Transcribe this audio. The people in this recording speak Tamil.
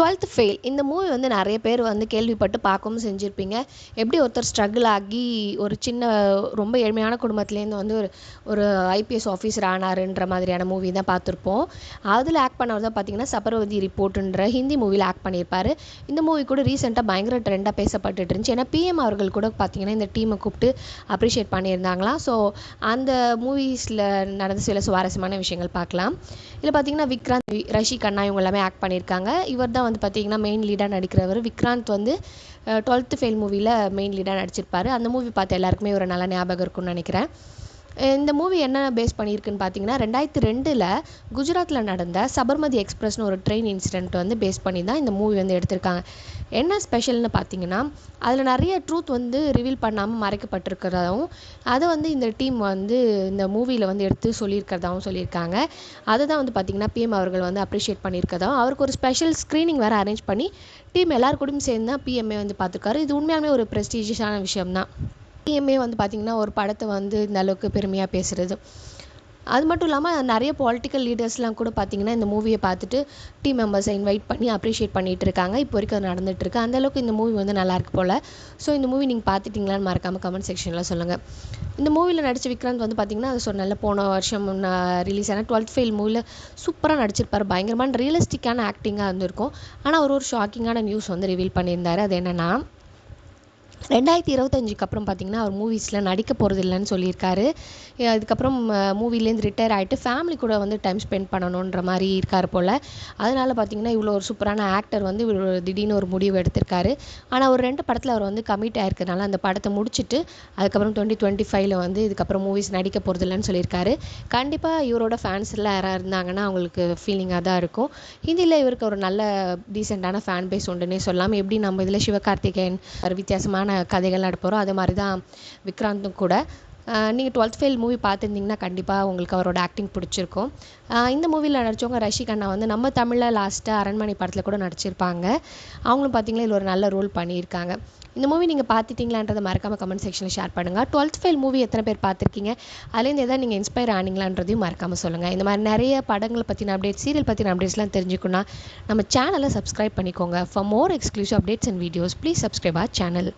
Twelfth fail. இந்த மூவி வந்து நிறைய பேர் வந்து கேள்விப்பட்டு பார்க்கவும் செஞ்சுருப்பீங்க. எப்படி ஒருத்தர் ஸ்ட்ரகிள் ஆகி ஒரு சின்ன ரொம்ப ஏழ்மையான குடும்பத்துலேருந்து வந்து ஒரு ஒரு ஐபிஎஸ் ஆஃபீஸர் ஆனாருன்ற மாதிரியான மூவி தான் பார்த்துருப்போம். அதில் ஆக்ட் பண்ணவர் தான் பார்த்தீங்கன்னா சபர்வதி ரிப்போர்ட்டுன்ற ஹிந்தி மூவியில் ஆக்ட் பண்ணியிருப்பார். இந்த மூவி கூட ரீசெண்டாக பயங்கர ட்ரெண்டாக பேசப்பட்டுட்டு இருந்துச்சு. ஏன்னா பிஎம் அவர்கள் கூட பார்த்தீங்கன்னா இந்த டீமை கூப்பிட்டு அப்ரிஷியேட் பண்ணியிருந்தாங்களாம் ஸோ அந்த மூவிஸில் நடந்த சில சுவாரஸ்யமான விஷயங்கள் பார்க்கலாம். இதில் பார்த்தீங்கன்னா விக்ராந்த் ரஷி கண்ணா இவங்க எல்லாமே ஆக்ட் பண்ணியிருக்காங்க. இவர் தான் வந்து பார்த்தீங்கன்னா மெயின் லீடாக நடிக்கிறவர். விக்ராந்த் வந்து டுவெல்த்து ஃபெயில் மூவியில் மெயின் லீடாக நடிச்சிருப்பாரு. அந்த மூவி பார்த்த எல்லாருக்குமே ஒரு நல்ல ஞாபகம் இருக்கும்னு நினைக்கிறேன். இந்த மூவி என்ன பேஸ் பண்ணியிருக்குன்னு பார்த்தீங்கன்னா ரெண்டாயிரத்தி ரெண்டில் குஜராத்தில் நடந்த சபர்மதி எக்ஸ்பிரஸ்னு ஒரு ட்ரெயின் இன்சிடென்ட் வந்து பேஸ் பண்ணி தான் இந்த மூவி வந்து எடுத்திருக்காங்க. என்ன ஸ்பெஷல்னு பார்த்தீங்கன்னா அதில் நிறைய ட்ரூத் வந்து ரிவீல் பண்ணாமல் மறைக்கப்பட்டிருக்கிறதாவும் அதை வந்து இந்த டீம் வந்து இந்த மூவியில் வந்து எடுத்து சொல்லியிருக்கிறதாகவும் சொல்லியிருக்காங்க. அதை தான் வந்து பார்த்தீங்கன்னா பிஎம் அவர்கள் வந்து அப்ரிஷியேட் பண்ணியிருக்கதாவும் அவருக்கு ஒரு ஸ்பெஷல் ஸ்க்ரீனிங் வேறு அரேஞ்ச் பண்ணி டீம் எல்லார் கூடயும் சேர்ந்து தான் பிஎம்ஏ வந்து பார்த்துருக்காரு. இது உண்மையாலுமே ஒரு ப்ரெஸ்டீஜியஸான விஷயம் தான் பிஎம்ஏ வந்து பார்த்திங்கன்னா ஒரு படத்தை வந்து இந்த அளவுக்கு பெருமையாக பேசுகிறது அது மட்டும் இல்லாமல் நிறைய பொலிட்டிக்கல் லீடர்ஸ்லாம் கூட பார்த்திங்கன்னா இந்த மூவியை பார்த்துட்டு டீம் மெம்பர்ஸை இன்வைட் பண்ணி அப்ரிஷியேட் பண்ணிகிட்டு இருக்காங்க. இப்போ வரைக்கும் அது நடந்துகிட்ருக்கு அந்தளவுக்கு இந்த மூவி வந்து நல்லாயிருக்கு போல். ஸோ இந்த மூவி நீங்கள் பார்த்துட்டிங்களான்னு மறக்காமல் கமெண்ட் செக்ஷனில் சொல்லுங்கள் இந்த மூவியில் நடித்த விக்ராந்த் வந்து பார்த்தீங்கன்னா அது சொன்னல போன வருஷம் ரிலீஸ் ஆன டுவெல்த் ஃபெயில் மூவியில் சூப்பராக நடிச்சிருப்பார். பயங்கரமான ரியலிஸ்டிக்கான ஆக்டிங்காக இருந்திருக்கும். ஆனால் ஒரு ஒரு ஷாக்கிங்கான நியூஸ் வந்து ரிவீல் பண்ணியிருந்தார். அது என்னென்னா ரெண்டாயிரத்தி இருபத்தஞ்சுக்கு அப்புறம் பார்த்தீங்கன்னா அவர் மூவிஸில் நடிக்க போகிறது இல்லைன்னு சொல்லியிருக்காரு அதுக்கப்புறம் மூவிலேருந்து ரிட்டையர் ஆகிட்டு ஃபேமிலி கூட வந்து டைம் ஸ்பெண்ட் பண்ணணுன்ற மாதிரி இருக்கார் போல். அதனால் பார்த்தீங்கன்னா இவ்வளோ ஒரு சூப்பரான ஆக்டர் வந்து இவ்வளோ திடீர்னு ஒரு முடிவு எடுத்திருக்காரு. ஆனால் ஒரு ரெண்டு படத்தில் அவர் வந்து கமிட் ஆகிருக்கனால அந்த படத்தை முடிச்சுட்டு அதுக்கப்புறம் டுவெண்ட்டி டுவெண்ட்டி ஃபைவ்ல வந்து இதுக்கப்புறம் மூவிஸ் நடிக்க போகிறது இல்லைன்னு சொல்லியிருக்காரு. கண்டிப்பாக இவரோட ஃபேன்ஸ் எல்லாம் இருந்தாங்கன்னா அவங்களுக்கு ஃபீலிங்காக தான் இருக்கும். ஹிந்தியில் இவருக்கு ஒரு நல்ல டீசெண்டான ஃபேன் பேஸ் உண்டுன்னே சொல்லலாம் எப்படி நம்ம இதில் சிவகார்த்திகேயன் ஒரு வித்தியாசமான கதைகள் நடப்போகிறோம் அதே மாதிரி தான் விக்ராந்தும் கூட. நீங்கள் டுவெல்த் ஃபெயில் மூவி பார்த்துருந்தீங்கன்னா கண்டிப்பாக உங்களுக்கு அவரோட ஆக்டிங் பிடிச்சிருக்கும். இந்த மூவியில் நடித்தவங்க ரஷி கண்ணா வந்து நம்ம தமிழில் லாஸ்ட்டாக அரண்மனை படத்தில் கூட நடிச்சிருப்பாங்க. அவங்களும் பார்த்தீங்கன்னா இதில் ஒரு நல்ல ரோல் பண்ணியிருக்காங்க. இந்த மூவி நீங்கள் பார்த்துட்டீங்களான்றதை மறக்காமல் கமெண்ட் செக்ஷனில் ஷேர் பண்ணுங்கள் டுவெல்த் ஃபெயில் மூவி எத்தனை பேர் பார்த்துருக்கீங்க அதுலேருந்து எதாவது நீங்கள் இன்ஸ்பயர் ஆனீங்களான்றதையும் மறக்காமல் சொல்லுங்கள் இந்த மாதிரி நிறைய படங்களை பற்றின அப்டேட் சீரியல் பற்றின அப்டேட்ஸ்லாம் தெரிஞ்சுக்கணும்னா நம்ம சேனலை சப்ஸ்கிரைப் பண்ணிக்கோங்க. For more exclusive updates and videos please subscribe our channel